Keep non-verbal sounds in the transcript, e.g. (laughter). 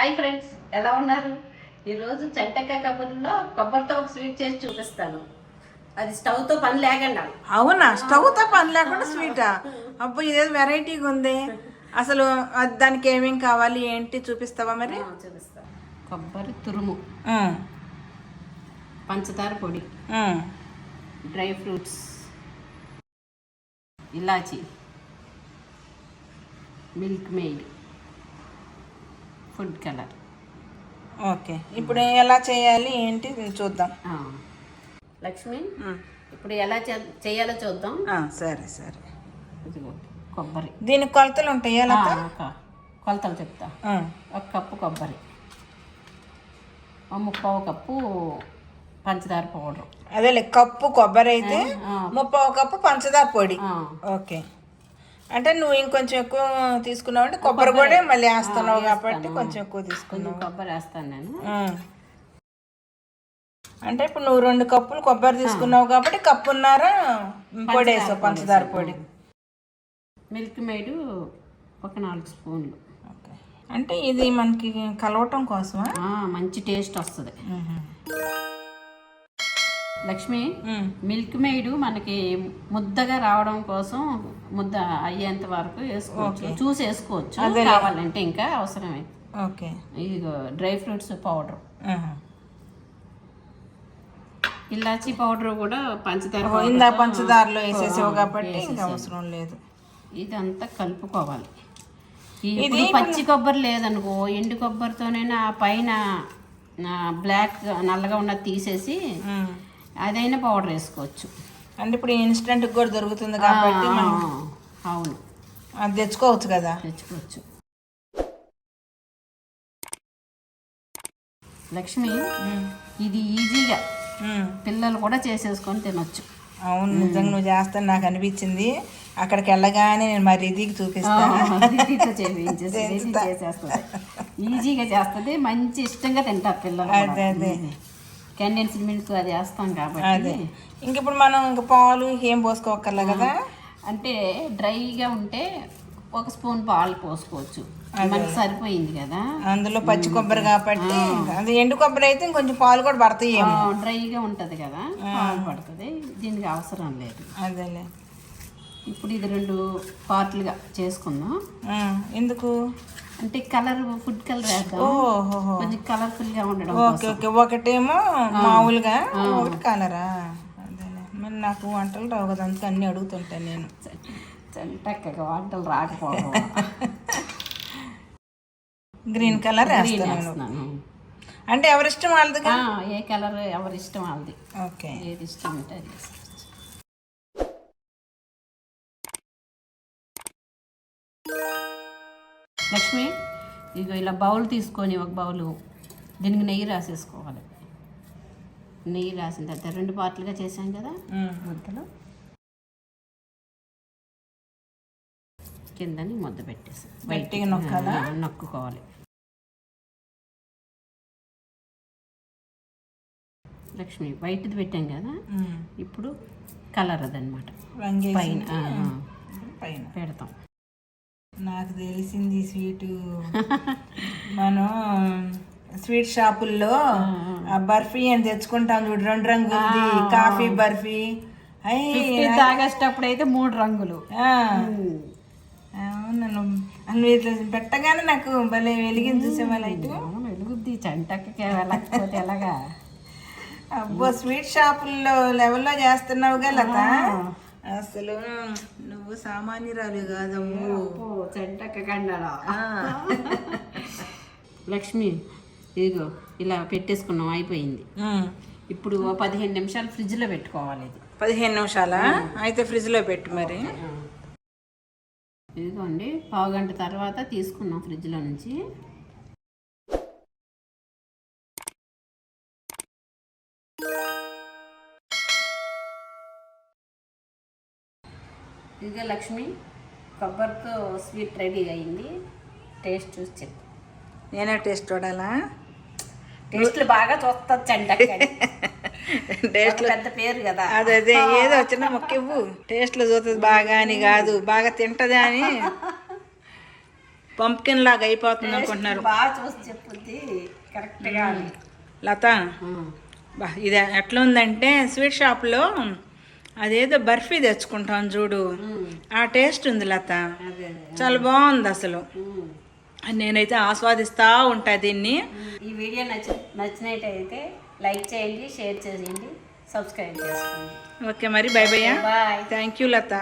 Hi friends ఎలా ఉన్నారు? ఈరోజు చెంటకాయ కబుర్లో కొబ్బరితో ఒక స్వీట్ చేసి చూపిస్తాను. అది స్టవ్తో పని లేకుండా. అవునా? స్టవ్తో పని లేకుండా స్వీటా అబ్బో ఇదేదో వెరైటీగా ఉంది. అసలు అది దానికి ఏమేం కావాలి ఏంటి చూపిస్తావా మరి? చూపిస్తాను కొబ్బరి తురుము. పంచదార పొడి. డ్రై ఫ్రూట్స్ ఇలాచి. Milkmaid food colour. ఓకే. ఇప్పుడు ఎలా చేయాలి ఏంటి చూద్దాం. లక్ష్మి ఇప్పుడు ఎలా చేయాలో చూద్దాం. సరే సరే. కొబ్బరి. దీనికి కొలతలు ఉంటాయా? ఒక కొలతలు చెప్తా. ఒక కప్పు కొబ్బరి. ముప్పావు కప్పు పంచదార పౌడర్. అదేలే కప్పు కొబ్బరి అయితే ఆ. ముప్పై కప్పు పంచదార పొడి. ఓకే. అంటే నువ్వు ఇంకొంచెం ఎక్కువ తీసుకున్నావు అంటే కొబ్బరి కూడా మళ్ళీ వేస్తున్నావు కాబట్టి కొంచెం ఎక్కువ తీసుకున్నావు. కొబ్బరి వేస్తాను నేను. అంటే ఇప్పుడు నువ్వు రెండు కప్పులు కొబ్బరి తీసుకున్నావు కాబట్టి కప్పున్నర పొడి. వేసావు పంచదార పొడి. మిల్క్ మేడ్ ఒక నాలుగు స్పూన్లు. ఓకే. అంటే ఇది మనకి కలవటం కోసమా? మంచి టేస్ట్ వస్తుంది. లక్ష్మి. మిల్క్ మేడ్ మనకి ముద్దగా రావడం కోసం ముద్ద అయ్యేంత వరకు వేసుకోవచ్చు. చూసి వేసుకోవచ్చు. కావాలంటే ఇంకా అవసరమే. ఓకే. ఇదిగో డ్రై ఫ్రూట్స్ పౌడర్. ఇలాచీ పౌడర్ కూడా పంచదార ఇందా పంచదారలో వేసేసావు కాబట్టి ఇంకా అవసరం లేదు. ఇదంతా కలుపుకోవాలి. ఇప్పుడు పచ్చి కొబ్బరి లేదనుకో ఎండు కొబ్బరితోనైనా పైన బ్లాక్ నల్లగా ఉన్నది తీసేసి. అదైనా పౌడర్ వేసుకోవచ్చు. అంటే ఇప్పుడు ఇన్స్టెంట్ కూడా దొరుకుతుంది కాబట్టి మనం అవును. అది తెచ్చుకోవచ్చు కదా? తెచ్చుకోవచ్చు. లక్ష్మి. ఇది ఈజీగా. పిల్లలు కూడా చేసేసుకొని తినొచ్చు. అవును నిజంగా నువ్వు చేస్తాను నాకు అనిపించింది. అక్కడికి వెళ్ళగానే నేను మరి ఇది చేసేస్తుంది. ఈజీగా చేస్తుంది మంచి ఇష్టంగా తింటారు పిల్లలు అదే అదే. కండెన్స్డ్ మిల్క్ అది వేస్తాం కాబట్టి. అదే. ఇంక ఇప్పుడు మనం ఇంక పాలు ఏం పోసుకోవక్కర్లే కదా? అంటే డ్రైగా ఉంటే ఒక స్పూన్ పాలు పోసుకోవచ్చు. మనకి సరిపోయింది కదా. అందులో పచ్చి కొబ్బరి కాబట్టి అది ఎండు కొబ్బరి అయితే ఇంకొంచెం పాలు కూడా పడతాయి ఆ, డ్రైగా ఉంటుంది కదా పాలు పడుతుంది. దీనికి అవసరం లేదు. అదేలే. ఇప్పుడు ఇది రెండు పార్ట్లుగా చేసుకుందాం. ఆ, ఎందుకు? అంటే కలర్ ఫుడ్ కలర్ వేద్దాం. కొంచెం కలర్ఫుల్గా ఉండడం ఓకే ఓకే. ఒకటేమో మామూలుగా ఒకటి కలరా మరి నాకు వంటలు రావు కదా అందుకే అన్నీ అడుగుతుంటాను నేను. చక్కగా వంటలు రాకపోవడం. గ్రీన్ కలర్ వేస్తున్నాను. అంటే ఎవరిష్టం వాళ్ళదిగా ఆ, ఏ కలర్ ఎవరి ఇష్టం వాళ్ళది. ఓకే. ఏది ఇష్టం ఉంటే అది లక్ష్మి ఇగో ఇలా బౌల్ తీసుకొని ఒక బౌలు దీనికి నెయ్యి రాసేసుకోవాలి. నెయ్యి రాసిన తర్వాత రెండు పార్ట్లుగా చేసాం కదా. ముద్దలు. కిందని ముద్ద పెట్టేసి నొక్కాలా? నొక్కుకోవాలి. లక్ష్మి వైట్ది పెట్టాం కదా. ఇప్పుడు కలర్ అదనమాట. పైన పైన. పెడతాం. నాకు తెలిసింది స్వీటు. మనం స్వీట్ షాపుల్లో ఆ బర్ఫీ అని తెచ్చుకుంటాం చూడు రెండు రంగులది. కాఫీ బర్ఫీ. ఆగస్ట్ అప్పుడు అయితే మూడు రంగులు. అవును నువ్వు ఇట్లా పెట్టగానే నాకు భలే వెలిగింది చూసేవా లైట్? వెలుగుద్ది చంటకి ఎలాగా? అబ్బో స్వీట్ షాపుల్లో లెవెల్లో చేస్తున్నావుగా లత? అసలు నువ్వు సామాన్యురాలు కాదమ్ము. చెంటక్క కండాలా లక్ష్మి ఇదిగో ఇలా పెట్టేసుకున్నాం అయిపోయింది. ఇప్పుడు పదిహేను నిమిషాలు ఫ్రిడ్జ్లో పెట్టుకోవాలి ఇది. పదిహేను నిమిషాలా? అయితే ఫ్రిడ్జ్లో పెట్టు మరి. ఇదిగోండి పావు గంట తర్వాత తీసుకున్నాం ఫ్రిడ్జ్లో నుంచి. ఇదిగో లక్ష్మి కొబ్బరితో స్వీట్ రెడీ అయింది. టేస్ట్ చూసి చెప్పు. నేనే టేస్ట్ చూడాలా? టేస్ట్లు బాగా చూస్తుంది చంటక్కని (laughs) టేస్ట్ పెద్ద పేరు కదా. అదే అదే ఏదో వచ్చిన మొక్కివ్వు టేస్ట్లో చూస్తుంది బాగా అని కాదు బాగా తింటదా అని. పంప్కిన్ లాగా అయిపోతుంది అనుకుంటున్నారు. బాగా చూసి చెప్పుద్ది. కరెక్ట్గా లత బా ఇది ఎట్లా ఉందంటే స్వీట్ షాప్లో అదేదో బర్ఫీ తెచ్చుకుంటాం చూడు. ఆ టేస్ట్ ఉంది లత. చాలా బాగుంది అసలు. నేనైతే ఆస్వాదిస్తా ఉంటా దీన్ని. ఈ వీడియో నచ్చ నచ్చినట్టయితే లైక్ చేయండి షేర్ చేయండి సబ్స్క్రైబ్ చేసుకోండి. ఓకే మరి bye bye. Thank you Latha.